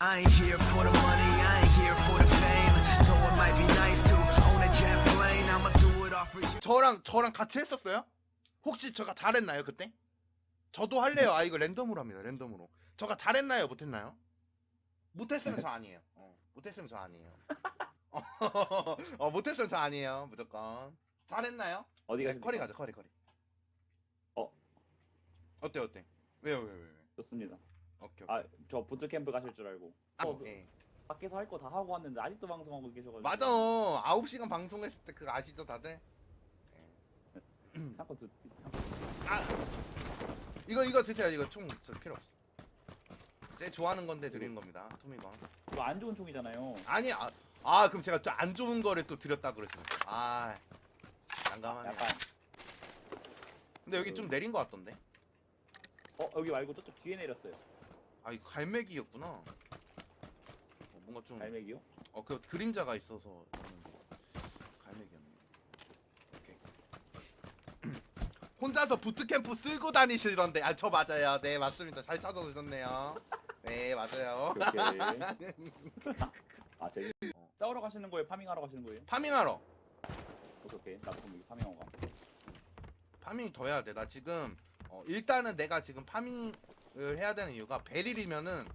I ain't here for the money, I ain't here for the fame. Though it might be nice to own a jet plane, I'ma do it all for you. 저랑 저랑 같이 했었어요? 혹시 제가 잘했나요 그때? 저도 할래요. 아 이거 랜덤으로 합니다. 랜덤으로. 저가 잘했나요? 못했나요? 못했으면 저 아니에요. 어, 못했으면 저 아니에요. 어, 어, 못했으면 저 아니에요. 무조건. 잘했나요? 어디 네, 가십니까? 커리 가자. 커리 커리. 어. 어때 어때? 왜요 왜요 왜요? 좋습니다. 오케이 오케이. 아 저 부트캠프 가실 줄 알고 아, 어, 예. 밖에서 할 거 다 하고 왔는데 아직도 방송하고 계셔가지고 맞아. 9시간 방송했을 때 그거 아시죠 다들? 잠깐 듣아 이거 이거 드세요. 이거 총 저 필요 없어. 제 좋아하는 건데 드리는 겁니다. 토미건. 이거 안 좋은 총이잖아요. 아니 아, 아 그럼 제가 좀 안 좋은 거를 또 드렸다 그러시면 아 난감하네 약간 근데 여기 좀 내린 거 같던데 어 여기 말고 저쪽 뒤에 내렸어요. 아 이거 갈매기였구나 어, 뭔가 좀 갈매기요? 어 그 그림자가 있어서 갈매기였네 오케이 혼자서 부트캠프 쓰고 다니시던데 아 저 맞아요 네 맞습니다 잘 찾아오셨네요 네 맞아요 오케이. 오케이. 아 저기 싸우러 가시는 거예요? 파밍하러 가시는 거예요? 파밍하러 오케이 오케이. 나 그럼 여기 파밍하고 가. 파밍 더 해야 돼. 나 지금 어, 일단은 내가 지금 파밍을 해야 되는 이유가 베릴이면은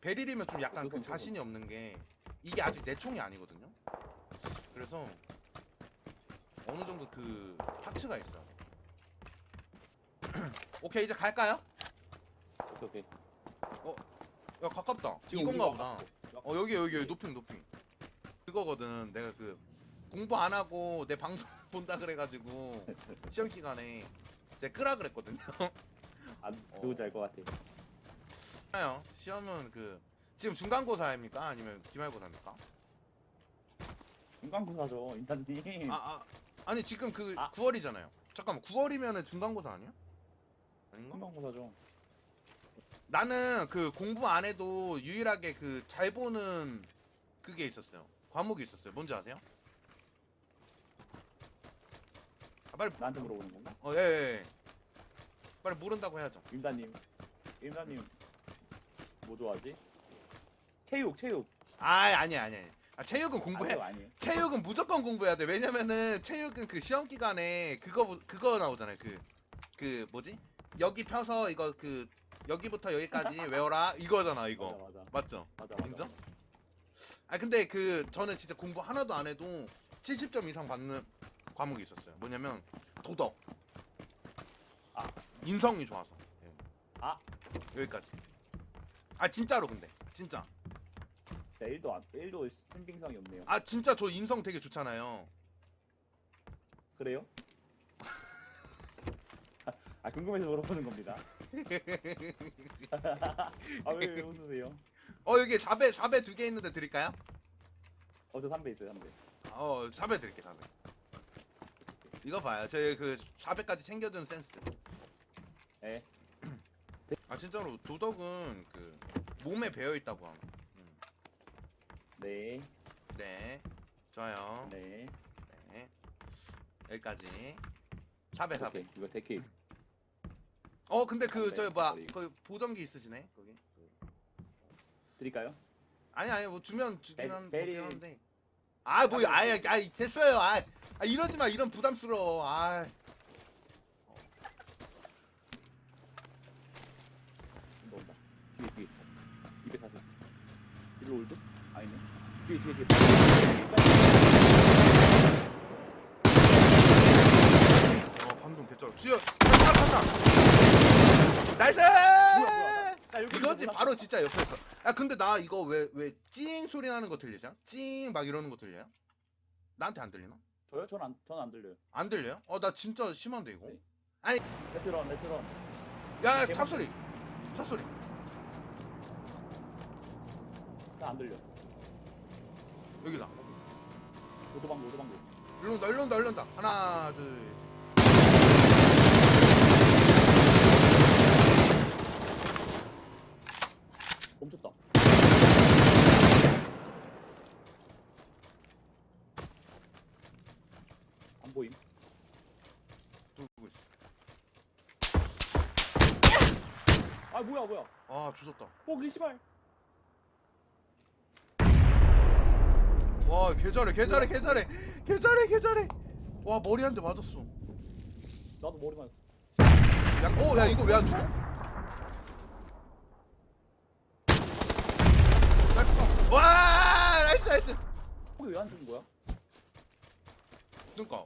베릴이면 좀 약간 그 그건. 자신이 없는 게 이게 아직 내 총이 아니거든요. 그래서 어느 정도 그 파츠가 있어. 오케이 이제 갈까요? 오케이 오케이. 야 가깝다. 이건가 보다. 어 여기 여기 여기 노핑 노핑. 그거거든. 내가 그 공부 안 하고 내 방송 본다 그래가지고 시험 기간에 내가 끄라 그랬거든요. 안 어. 누구지 알 것 같아. 아요. 시험은 그 지금 중간고사입니까? 아니면 기말고사입니까? 중간고사죠 인탄님. 아, 아 아니 지금 그 아. 9월이잖아요. 잠깐만 9월이면은 중간고사 아니야? 아닌가? 중간고사죠. 나는 그 공부 안 해도 유일하게 그 잘 보는 그게 있었어요. 과목이 있었어요. 뭔지 아세요? 아, 빨리 나한테 물어보는 건가? 어, 예, 예, 예. 빨리 모른다고 해야죠. 임다님. 임다님. 뭐 좋아하지? 체육 체육. 아, 아니야, 아니야. 아, 체육은 공부해. 아니요 아니에요. 체육은 무조건 공부해야 돼. 왜냐면은 체육은 그 시험 기간에 그거 그거 나오잖아요. 그 그 뭐지? 여기 펴서 이거 그 여기부터 여기까지 외워라 이거잖아 이거. 맞아 맞아. 맞죠? 맞아 맞아. 인정? 아 근데 그 저는 진짜 공부 하나도 안 해도 70점 이상 받는 과목이 있었어요. 뭐냐면 도덕. 아. 인성이 좋아서. 예. 아. 여기까지. 아 진짜로 근데 진짜. 진짜 1도 안 1도 신빙성이 없네요. 아 진짜 저 인성 되게 좋잖아요. 그래요? 아 궁금해서 물어보는 겁니다. 아왜 왜 웃으세요? 어 여기 4배 4배 두 개 있는데 드릴까요? 어저 3배 있어요 3배. 어 4배 드릴게 4배. 이거 봐요. 제 그 4배까지 챙겨준 센스. 예. 아 진짜로 도덕은 그 몸에 배어 있다고 함. 음. 네. 네. 좋아요. 네. 네. 여기까지. 4배 4배. 오케이 이거 데킬. 어 근데 그 네, 저 뭐야 그리고. 그 보정기 있으시네 거기. 드릴까요? 아니 아니 뭐 주면 주긴 베- 한 베리- 먹긴 한데. 아뭐 아, 아예 아 됐어요. 아, 아 이러지 마 이런 부담스러워. 아. 이거 온다. 뒤에 뒤에. 240. 일로 올드? 아니네. 뒤에 뒤에 뒤에. 어 반동 됐죠. 주여. 탄다 탄다. 나이스. 뭐야, 뭐야. 나 여기 이거지. 바로 진짜 옆에서. 아 근데 나 이거 왜 왜 찡 소리 나는 거 들리죠? 찡막 이러는 거 들려요? 나한테 안 들리나? 저요? 전안 전 안 들려요. 안 들려요? 어 나 진짜 심한데 이거. 네. 레트런 레트런. 야, 야, 개만- 차 소리. 차 소리. 나 안 들려. 여기다. 노도방구 노도방구. 일로 온다, 일로 온다, 일로 온다. 하나, 둘. 멈췄다. 안 보임. 돌고 있어. 아 뭐야 뭐야. 아, 조졌다. 뽀기 씨발. 와 개잘해 개잘해 개잘해 개잘해 개잘해 와 머리 한 대 맞았어 나도 머리만. 양오야 이거 왜 안 죽어 나이스 와 나이스 나이스 거기 왜안 죽은 거야? 그니까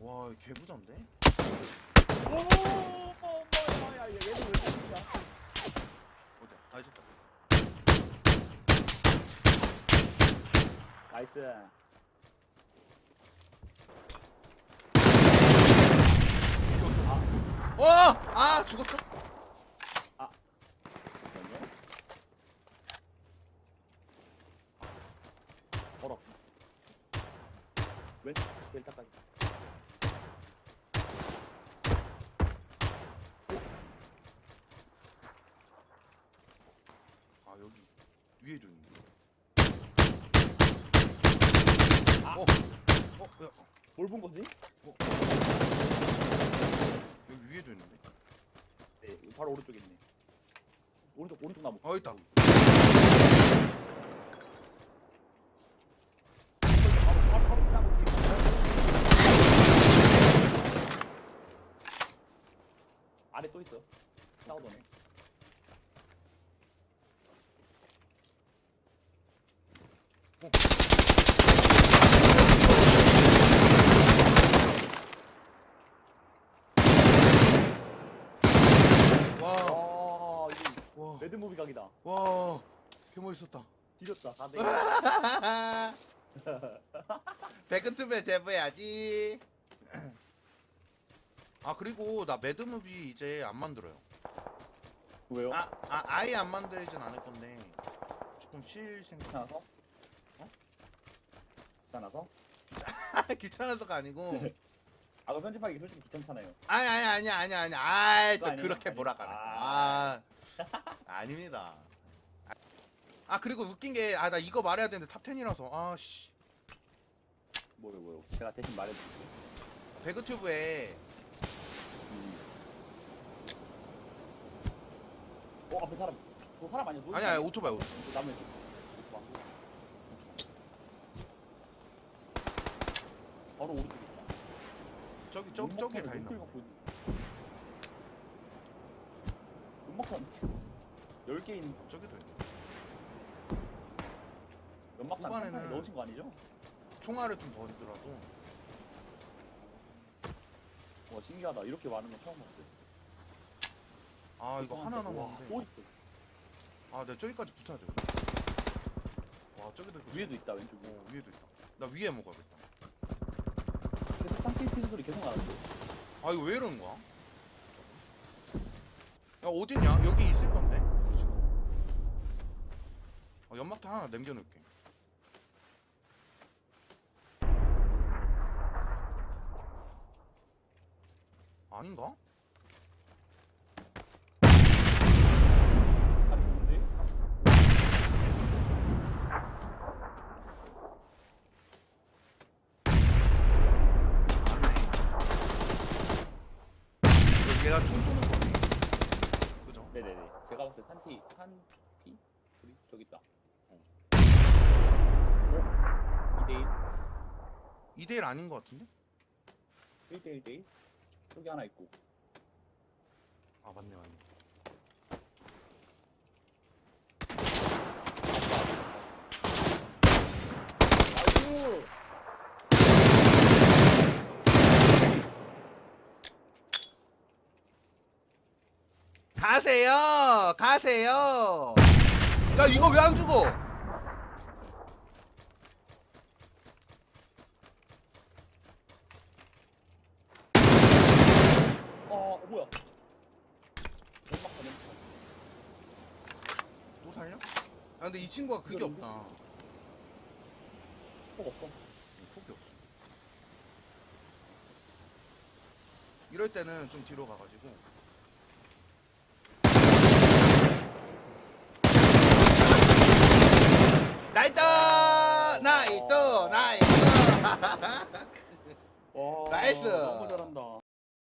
와 개부잔데 오, 뭐야, 얘 얘는 왜 죽냐? 어디 아 있었 나이스. 아, 와아 죽었어 잠깐만요. 걸어. 왼, 왼쪽까지. 아 여기 위에 좀 있네 아. 어, 어, 야, 어, 뭘본 거지? 여기 위에도 있는데. 네, 바로 오른쪽에 있네. 오른쪽, 오른쪽 나무. 어 있다. 바로, 바로, 바로 그냥 오른쪽 아래 또 있어. 싸우더네. 와, 와, 매드무비 각이다. 와, 개 멋있었다. 지렸다, 4대. 백은트배 제보해야지. 아 그리고 나 매드무비 이제 안 만들어요. 왜요? 아, 아 아예 안 만들진 않을 건데 조금 쉴 생각. 귀찮아서? 어? 귀찮아서? 귀찮아서가 아니고. 아, 그 편집하기 솔직히 귀찮잖아요. 아니 아니 아니 아니 아니 아이 또 그거 아니에요? 그렇게 아니에요? 몰아가네. 아. 아, 아닙니다. 아 그리고 웃긴 게 아 나 이거 말해야 되는데 탑 10이라서 아씨 뭐요, 뭐요. 제가 대신 말해드릴게요. 배그튜브에 음. 어, 앞에 사람. 저 사람 아니야? 아니 아니 오토바이 오토. 남의 바로 오른쪽에 있다. 저기 저 저기 다 있나? 봐. 연막탄 10개 있는 저기도 있네. 연막탄 후반에는- 넣으신 거 아니죠? 총알을 좀 버리더라도 와 신기하다 이렇게 많은 건 처음 봤어요 아 이거 하나 와, 남았는데 또 있어 아 내가 저기까지 붙어야 돼. 와 저기도 있고. 위에도 있다 왼쪽에 어 위에도 있다. 나 위에 먹어야겠다. 계속 쌍티는 소리 계속 나는데 아 이거 왜 이러는 거야? 야 어디냐? 여기 있을 건데. 연막탄 하나 남겨놓을게. 아닌가? 얘가 총 쏘는 거네. 그죠? 네네네 제가 봤을 때 탄티 탄티? 우리 저기 있다 어 2대1 2대1 아닌 것 같은데? 1대1 대1 저기 하나 있고 아 맞네 맞네. 아이고 가세요! 가세요! 야 이거 왜 안 죽어? 어 뭐야 연막탄 연막탄 또 살려? 아 근데 이 친구가 그게 이거 없다. 폭 없어 폭이 없어. 이럴 때는 좀 뒤로 가가지고. 나이트! 나이트! 나이트! 와 나이스! 너무